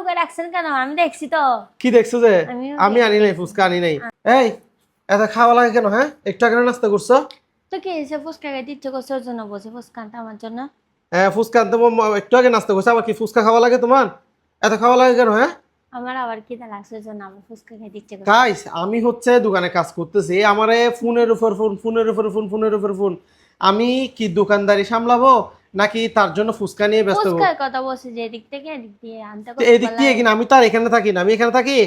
লুকে রাখছেন কেন? আমি দেখছি তো। কি দেখছ যে? আমি আনি নাই ফুচকা আনি নাই। এই এত খাওয়া লাগে কেন হ্যাঁ? একটু আগে নাস্তা করছ? তো কি ফুচকা খাইতে ইচ্ছে করছে ওর জন্য বসে ফুচকানটা আমার জন্য। হ্যাঁ ফুচকা আনতে একটু আগে নাস্তা করছ আবার কি ফুচকা খাওয়া লাগে তোমার? এত খাওয়া লাগে কেন হ্যাঁ? আমার আবার খিদা লাগছে জন্য ফুচকা খাইতে ইচ্ছে গাইস আমি হচ্ছে দোকানে কাজ করতেছি আমারে ফোনের উপর ফোন ফোনের উপর ফোন ফোনের উপর ফোন। আমি কি দোকানদারি সামলাবো? নাকি তার জন্য ফুচকা নিয়ে ব্যস্ত? ফুচকার কথা বলছি যে এদিক থেকে এদিক দিয়ে আনতে এদিক দিয়ে কিনা আমি তো আর এখানে থাকি না। আমি এখানে থাকি?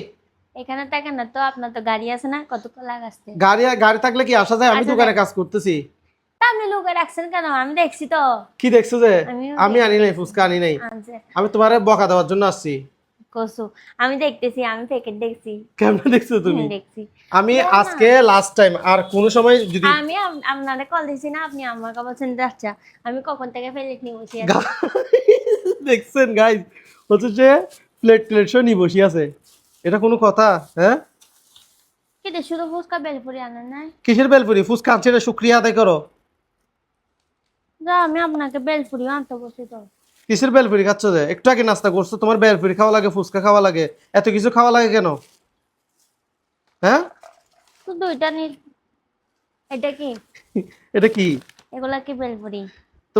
এখানে থাকেন না তো আপনার তো গাড়ি আছে না? কতক্ষণ লাগাচ্ছে গাড়ি গাড়ি থাকলে কি আসা যায়? আমি তো দোকানে কাজ করতেছি। আপনি লোকে রাখছেন কেন? আমি দেখছি তো। কি দেখছ যে? আমি আনি নাই ফুচকা আনি নাই। আমি তোমার বকা দেওয়ার জন্য আসছি। কসু। আমি দেখতেছি আমি প্যাকেট দেখছি। কেমন দেখছ তুমি? দেখছি। আমি আজকে লাস্ট টাইম আর কোন সময় যদি আমি আপনারে কল দিছি না আপনি বলছেন আচ্ছা আমি কখন থেকে প্লেট নিয়ে বসে আছি? দেখছেন হচ্ছে যে প্লেট প্লেট সহ নিয়ে বসে আছে এটা কোনো কথা হ্যাঁ? কিন্তু শুধু ফুচকা বেলপুরি আনেন নাই? কিসের বেলপুরি? ফুচকা আনছে না শুক্রিয়া আদায় করো। যা আমি আপনাকে বেলপুরি আনতে বসি তো। কিসের বেলপুরি খাচ্ছ যে? একটু আগে নাস্তা করছ তোমার বেলপুরি খাওয়া লাগে ফুচকা খাওয়া লাগে। এত কিছু খাওয়া লাগে কেন? হ্যাঁ? তো দুইটা নি এটা কি? এটা কি? এগুলা কি বেলপুরি? তো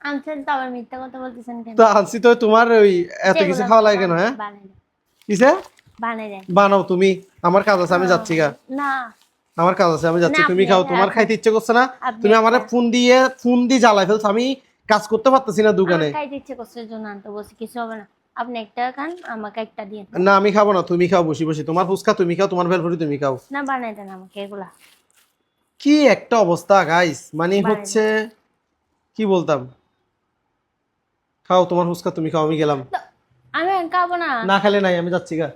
আনছেন তো আবার মিথ্যা কথা বলতেছেন কেন? তো আনছি তো তোমার ওই এত কিছু খাওয়া লাগে কেন হ্যাঁ? কিসে? বানাও তুমি। আমার কাজ আছে আমি যাচ্ছি গা। না। আমার কাজ আছে আমি যাচ্ছি। তুমি খাও তোমার খাইতে ইচ্ছে করছে না। তুমি আমার ফোন দিয়ে ফোন দিয়ে জ্বালাই ফেলছো। আমি কাজ করতে পারতেছি না দোকানে। খাইতে ইচ্ছে করছে জন্য আনতে বসি কিছু হবে না। আপনি একটা খান আমাকে একটা দিয়ে না আমি খাব না তুমি খাও বসি বসি। তোমার ফুচকা তুমি খাও তোমার বেলপুরি তুমি খাও। না বানাই দেন আমাকে এগুলা। কি একটা অবস্থা গাইস মানে হচ্ছে কি বলতাম? খাও তোমার ফুচকা তুমি খাও আমি গেলাম। আমি খাব না। না খেলে নাই আমি যাচ্ছি গা।